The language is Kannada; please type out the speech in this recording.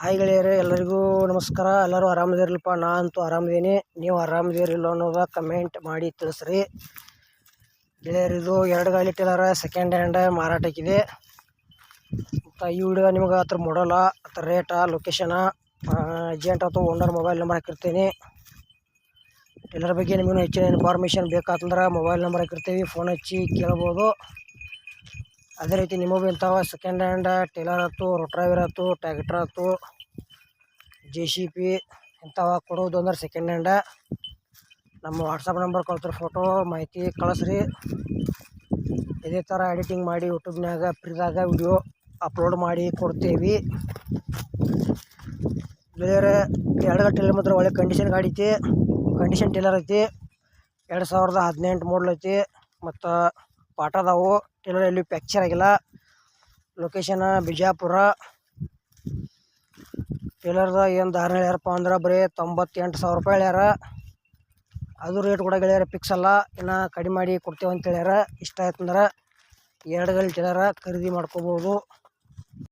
ಹಾಯ್ ಗೆಳೆಯರೇ, ಎಲ್ಲರಿಗೂ ನಮಸ್ಕಾರ. ಎಲ್ಲರೂ ಆರಾಮದಿರಲಪ್ಪ? ನಾ ಅಂತೂ ಆರಾಮದೀನಿ. ನೀವು ಆರಾಮದಿರಿಲ್ಲ ಅನ್ನೋದ ಕಮೆಂಟ್ ಮಾಡಿ ತಿಳಿಸ್ರಿ. ಗೆಳೆಯರಿದು ಎರಡು ಗಾಲಿ ಟೇಲರ ಸೆಕೆಂಡ್ ಹ್ಯಾಂಡ್ ಮಾರಾಟಕ್ಕಿದೆ. ಮತ್ತು ಈ ವಿಡಿಯೋ ನಿಮಗೆ ಅದ್ರ ಮಾಡಲ್ಲ ಅದ್ರ ರೇಟ ಲೊಕೇಶನ ಅರ್ಜೆಂಟ್ ಅಥವಾ ಓನರ್ ಮೊಬೈಲ್ ನಂಬರ್ ಹಾಕಿರ್ತೀನಿ. ಟೇಲರ್ ಬಗ್ಗೆ ನಿಮಗೂ ಹೆಚ್ಚಿನ ಇನ್ಫಾರ್ಮೇಷನ್ ಬೇಕಾತಂದ್ರೆ ಮೊಬೈಲ್ ನಂಬರ್ ಹಾಕಿರ್ತೀವಿ. ಫೋನ್ ಹಚ್ಚಿ ಕೇಳ್ಬೋದು. ಅದೇ ರೀತಿ ನಿಮಗೂ ಇಂಥವ ಸೆಕೆಂಡ್ ಹ್ಯಾಂಡ್ ಟೇಲರ್ ಆಯ್ತು ರೋಟ್ರೈವರ್ ಆಯ್ತು ಟ್ಯಾಕ್ಟ್ರ್ ಆಯ್ತು ಜೆ ಸಿ ಪಿ ಇಂಥವ ಕೊಡೋದು ಅಂದ್ರೆ ಸೆಕೆಂಡ್ ಹ್ಯಾಂಡ ನಮ್ಮ ವಾಟ್ಸಪ್ ನಂಬರ್ ಕಳ್ತಾರೆ ಫೋಟೋ ಮಾಹಿತಿ ಕಳಿಸ್ರಿ. ಇದೇ ಥರ ಎಡಿಟಿಂಗ್ ಮಾಡಿ ಯೂಟ್ಯೂಬ್ನಾಗ ಫ್ರೀದಾಗ ವಿಡಿಯೋ ಅಪ್ಲೋಡ್ ಮಾಡಿ ಕೊಡ್ತೇವೆ. ಬೇರೆ ಎರಡು ಟೇಲರ್ ಮಾತ್ರ ಒಳ್ಳೆ ಕಂಡೀಷನ್ ಗಾಡಿ ಐತಿ. ಕಂಡೀಷನ್ ಟೇಲರ್ ಐತಿ. ಎರಡು ಸಾವಿರದ ಹದಿನೆಂಟು ಐತಿ. ಮತ್ತು ಪಾಠ ಅದಾವು. ಟೇಲರ್ ಎಲ್ಲಿ ಪ್ಯಾಕ್ಚರ್ ಆಗಿಲ್ಲ. ಲೊಕೇಶನ್ ಬಿಜಾಪುರ. ಟೇಲರ್ದ ಏನು ದಾರ ಹೇಳ್ಯಾರಪ್ಪ ಅಂದ್ರೆ ಬರೀ ತೊಂಬತ್ತೆಂಟು ಸಾವಿರ ರೂಪಾಯಿ ಹೇಳ್ಯಾರ. ಅದು ರೇಟ್ ಕೂಡ ಗೆಳೆಯರ ಫಿಕ್ಸ್ ಅಲ್ಲ. ಇನ್ನು ಕಡಿಮೆ ಮಾಡಿ ಕೊಡ್ತೇವೆ ಅಂತ ಹೇಳ್ಯಾರ. ಇಷ್ಟ ಆಯ್ತು ಅಂದ್ರೆ ಎರಡು ಗಂಟೆ ಟೇಲರ ಖರೀದಿ ಮಾಡ್ಕೋಬೋದು.